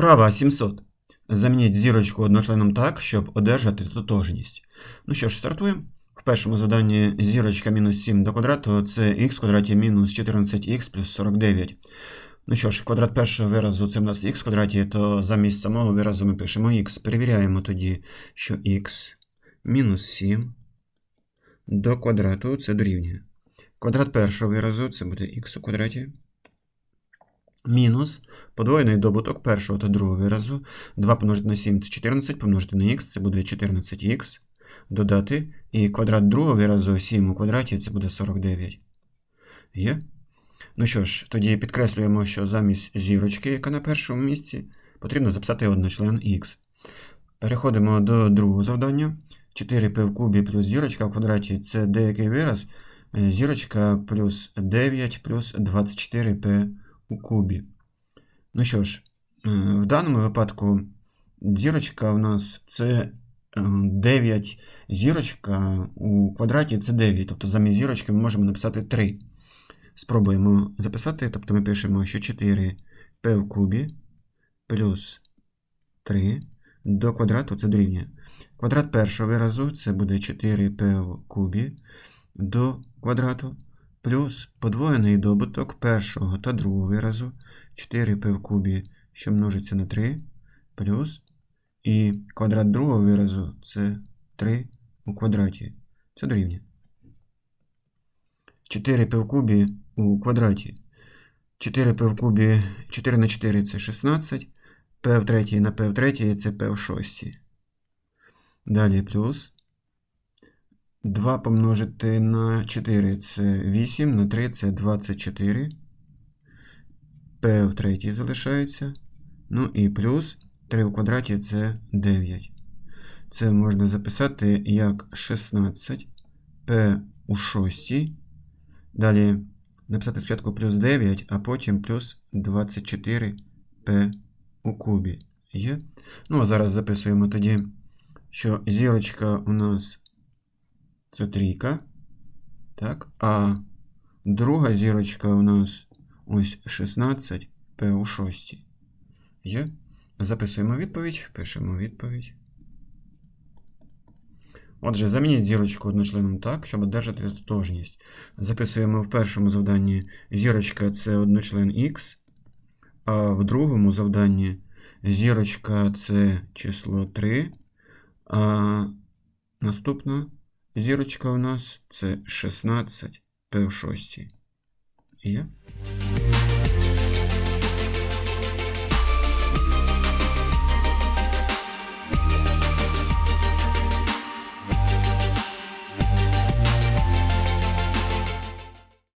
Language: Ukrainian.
Вправа 700. Замініть зірочку одночленом так, щоб одержати тотожність. Ну що ж, стартуємо. В першому заданні зірочка мінус 7 до квадрату це х квадраті мінус 14х плюс 49. Ну що ж, квадрат першого виразу це в нас х квадраті, то замість самого виразу ми пишемо х. Перевіряємо тоді, що х мінус 7 до квадрату це дорівнює. Квадрат першого виразу це буде х у квадраті. Мінус подвоєний добуток першого та другого виразу. 2 помножити на 7 це 14, помножити на х це буде 14х. Додати. І квадрат другого виразу 7 у квадраті це буде 49. Є? Ну що ж, тоді підкреслюємо, що замість зірочки, яка на першому місці, потрібно записати одночлен х. Переходимо до другого завдання. 4p в кубі плюс зірочка в квадраті це деякий вираз. Е, Зірочка плюс 9 плюс 24p у кубі. Ну що ж, е, в даному випадку зірочка у нас це е, 9 зірочка у квадраті це 9. Тобто замість зірочки ми можемо написати 3. Спробуємо записати. Тобто ми пишемо, що 4p в кубі плюс 3 до квадрату це дорівнює. Квадрат першого виразу це буде 4p в кубі до квадрату плюс подвоєний добуток першого та другого виразу 4p в кубі, що множиться на 3, плюс і квадрат другого виразу це 3 у квадраті. Це дорівнює. 4p в кубі у квадраті. 4p в кубі 4 на 4 це 16. p в третій на p в третій це p в шостій. Далі плюс. 2 помножити на 4 це 8, на 3 це 24. p в третій залишається. Ну і плюс 3 в квадраті це 9. Це можна записати як 16 p у шостій. Далі написати спочатку плюс 9, а потім плюс 24 p у кубі. Є? Ну, а зараз записуємо тоді, що зірочка у нас це трійка. Так, а друга зірочка у нас ось 16 p у шостій. Є? Записуємо відповідь, пишемо відповідь. Отже, замініть зірочку одночленом так, щоб одержати тотожність. Записуємо в першому завданні зірочка це одночлен х, а в другому завданні зірочка це число 3, а наступна зірочка у нас це 16 p в 6. Є?